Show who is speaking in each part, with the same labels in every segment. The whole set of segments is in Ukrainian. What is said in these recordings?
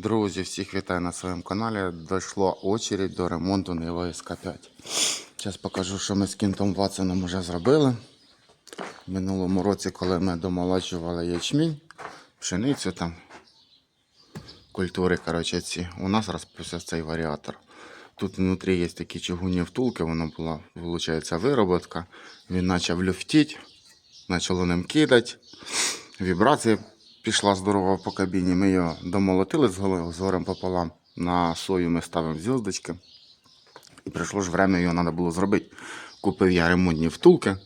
Speaker 1: Друзі, всіх вітаю на своєму каналі. Дійшла очередь до ремонту Нива СК5. Зараз покажу, що ми з Кінтом Ватсоном вже зробили. В минулому році, коли ми домолоджували ячмінь, пшеницю там, культури, коротше, ці, у нас розписався цей варіатор. Тут внутрі є такі чугунні втулки, воно була, виходить, вироботка. Він почав люфтіти, почало ним кидати. Вібрація пішла здорово по кабіні. Ми його домолотили з горем пополам. На сою ми ставимо зв'язочки. І прийшло ж время, його треба було зробити. Купив я ремонтні втулки.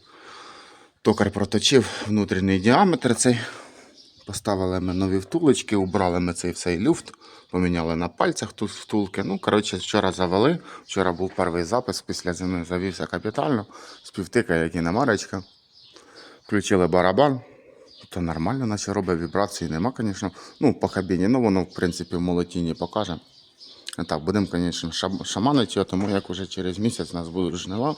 Speaker 1: Токар проточив внутрішній діаметр цей. Поставили ми нові втулочки, убрали ми цей всей люфт, поміняли на пальцях тут втулки. Ну, коротше, вчора завели. Вчора був перший запис, після зими завівся капітально. Співтика, як і намарочка. Включили барабан. То нормально, наче робить вібрації нема, звісно. Ну, по кабіні, ну воно, в принципі, в молотіні покаже. Так, будемо, звісно, шаманити тому як уже через місяць нас будуть жнива.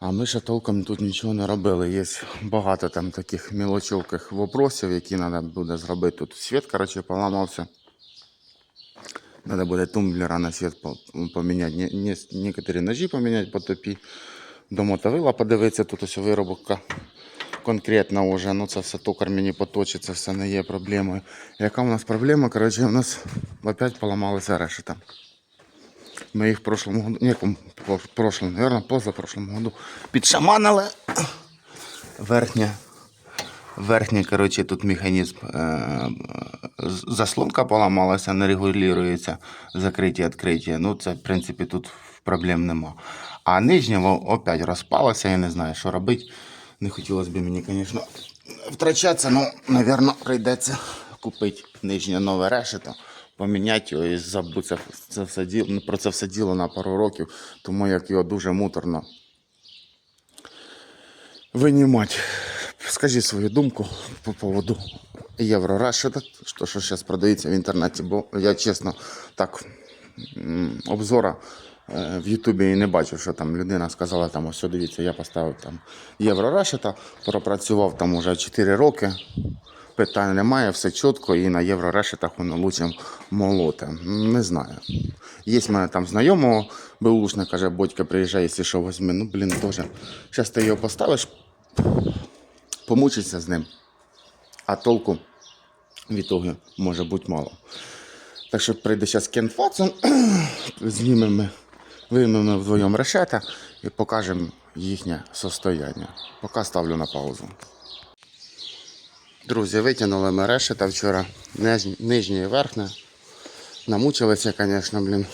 Speaker 1: А ми ще толком тут нічого не робили. Є багато там таких мілочовких вопросів, які треба буде зробити. Тут світ, коротше, поламався. Треба буде тумблера на світ поміняти. Некоторі ножі поміняти по топі. До мотовила подивитися, тут ось виробка конкретно вже. Ну це все токар мені поточить, все не є проблемою. Яка у нас проблема? Коротше, у нас опять поламалися решета. Ми їх в прошлому году, ні, в прошлому, наверное, позапрошлому году підшаманили. Верхня, верхня, коротше, тут механізм, е, заслонка поламалася, не регулюється закриття, відкриття. Ну, це, в принципі, тут проблем нема. А нижня опять розпалася, я не знаю, що робити. Не хотілося б мені, звісно, втрачатися, ну, напевно, прийдеться купити нижнє нове решето, поміняти його і забути це все діло, ну, про це все діло на пару років, тому як його дуже муторно винімати. Скажи свою думку по поводу Єврорешета, що, що зараз продається в інтернеті, бо я чесно так обзора в Ютубі не бачив, що там людина сказала, там, ось дивіться, я поставив там Єврорешета, пропрацював там уже 4 роки. Питань немає, все чітко, і на єврорешетах воно лучше молоте. Не знаю. Є в мене там знайомого беушника, каже, батько приїжджає, якщо що візьми. Ну, блін, теж. Зараз ти його поставиш, помучишся з ним, а толку від того може бути мало. Так що прийде зараз Кен Фатсон, знімемо, виймемо вдвоєм решета і покажемо їхнє состояння. Поки ставлю на паузу. Друзі, витягнули ми решета вчора. Ниж- Нижнє і верхнє. Намучилися, звісно, блін.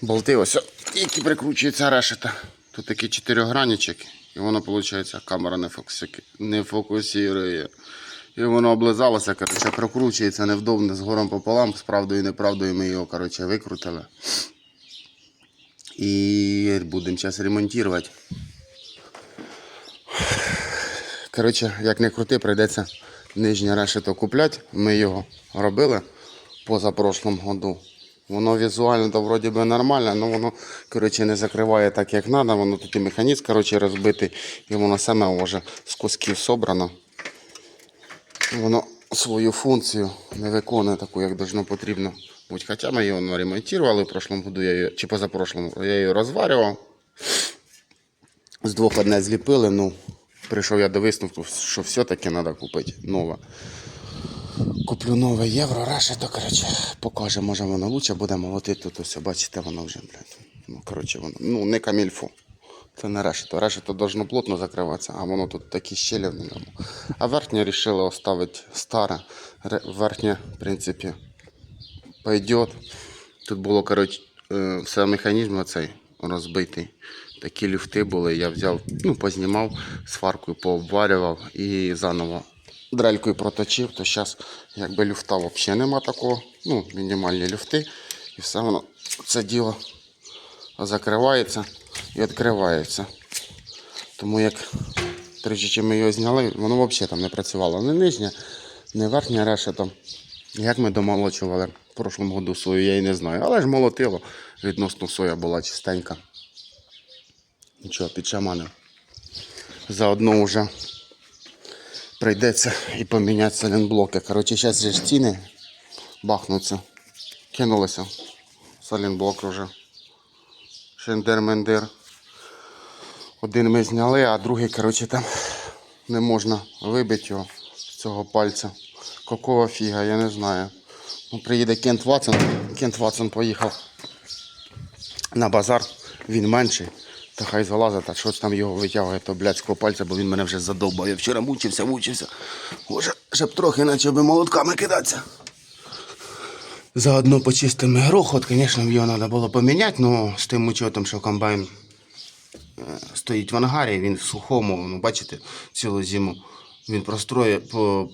Speaker 1: Болти ось тільки прикручується решета. Тут такий чотирьохгранничок, і воно, виходить, камера не, фокусі... не фокусує. І воно облизалося, коротше, прокручується невдобно з гором пополам, з правдою і неправдою ми його коротше, викрутили. І будемо зараз ремонтувати. Коротше, як не крути, прийдеться нижнє решето купляти. Ми його робили позапрошлому году. Воно візуально то вроді би нормально, але воно коротше, не закриває так, як треба. Воно тут і механізм коротше, розбитий, і воно саме вже з кусків собрано. Воно свою функцію не виконує таку, як должно потрібно бути. Хоча ми його ремонтували в прошлому году, я її, чи позапрошлому, я її розварював. З двох одне зліпили, ну, прийшов я до висновку, що все-таки треба купити нове. Куплю нове євро, решето, коротше, покаже, може воно лучше буде молотити. Тут ось, бачите, воно вже, блядь. Ну, коротше, воно, ну, не камільфо. Це не решето. Решето должно плотно закриватися, а воно тут такі щелі в ньому. А верхнє вирішили оставити старе. Верхнє, в принципі, пойдет. Тут було, коротше, е, все механізм оцей розбитий. Такі люфти були. Я взяв, ну, познімав, сваркою пообварював і заново дрелькою проточив. То зараз якби люфта взагалі нема такого. Ну, мінімальні люфти. І все воно це діло закривається і відкривається. Тому як тричі ми його зняли, воно взагалі там не працювало. Не нижнє, не верхнє решето. Як ми домолочували прошлому году сою, я і не знаю. Але ж молотило. Відносно соя була чистенька. Нічого, підшаманив. Заодно вже прийдеться і поміняти сайлентблоки. Коротше, зараз же ж ціни бахнуться. Кинулися. Салінблок вже. Шендер-мендер. Один ми зняли, а другий, коротше, там не можна вибити його з цього пальця. Какого фіга, я не знаю. Ну, приїде Кент Ватсон. Кент Ватсон поїхав на базар, він менший. Та хай залазить, а щось там його витягує то блядського пальця, бо він мене вже задовбав. Я вчора мучився, мучився. Може, щоб трохи почав би молотками кидатися. Заодно почистимо грохот, звісно, його треба було поміняти, але з тим учетом, що комбайн е, стоїть в ангарі, він в сухому, ну бачите, цілу зиму. Він простроє, по-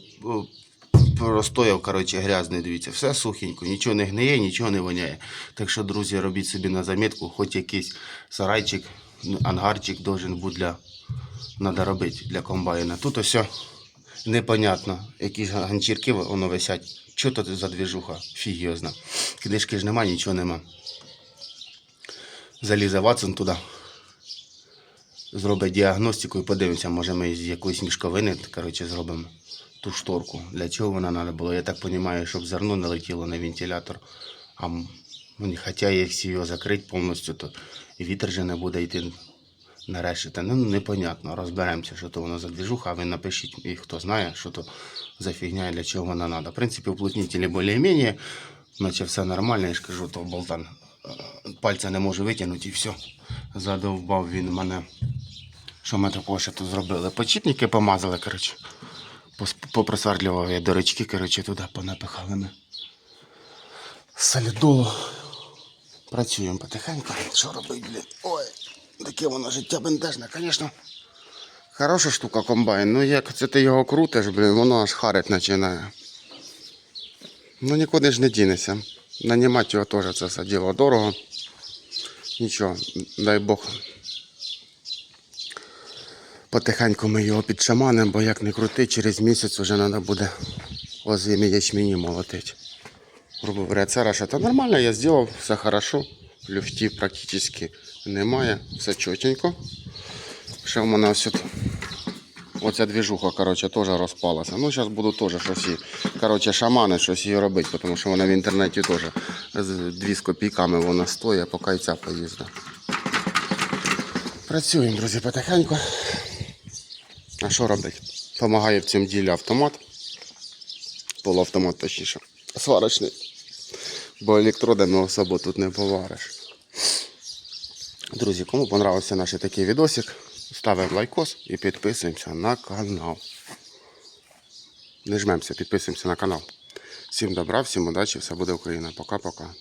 Speaker 1: простояв, коротше, грязний, дивіться, все сухенько, нічого не гниє, нічого не воняє. Так що, друзі, робіть собі на замітку, хоч якийсь сарайчик, ангарчик должен бути для, надо робити для комбайна. Тут ось непонятно, які ж ганчірки воно висять. Що тут за двіжуха? Фіг його зна. Книжки ж нема, нічого нема. Залізе Ватсон туди. Зробить діагностику і подивимося, може ми з якоїсь мішковини коротше, зробимо ту шторку. Для чого вона треба було? Я так розумію, щоб зерно не летіло на вентилятор. А ну, хоча якщо його закрити повністю, то вітер же не буде йти на решета. Ну, непонятно. Розберемося, що то воно за двіжуха, а ви напишіть, і хто знає, що то за фігня і для чого вона треба. В принципі, уплотнителі більш-менш, наче все нормально, я ж кажу, то болтан е, пальця не можу витягнути і все. Задовбав він мене. Що ми такого ще тут зробили? Почіпники помазали, коротше. Попросверлював я дорочки, коротше, туди понапихали ми. Солідолу. Працюємо потихеньку. Що робити, блін? Ой, таке воно життя бентежне, звісно. Хороша штука комбайн. Ну як це ти його крутиш, блін, воно аж харить починає. Ну нікуди ж не дінеся. Нанімати його теж це все діло дорого. Нічого, дай Бог. Потихеньку ми його підшаманимо, бо як не крути, через місяць вже треба буде озимі ячмені молотити. Грубо говоря, це раша. Та нормально, я зробив, все хорошо. Люфтів практично немає, все чотенько. Ще в мене ось оця двіжуха, коротше, теж розпалася. Ну, зараз буду теж щось коротше, шамани щось її робити, тому що вона в інтернеті теж з дві з копійками вона стоїть, поки і ця. Працюємо, друзі, потихеньку. А що робити? Помагає в цьому ділі автомат. Полуавтомат точніше. Сварочний. Бо електродами особо тут не повариш. Друзі, кому понравився наш такий відосик, ставимо лайкос і підписуємося на канал. Не жмемося, підписуємося на канал. Всім добра, всім удачі, все буде Україна. Пока-пока.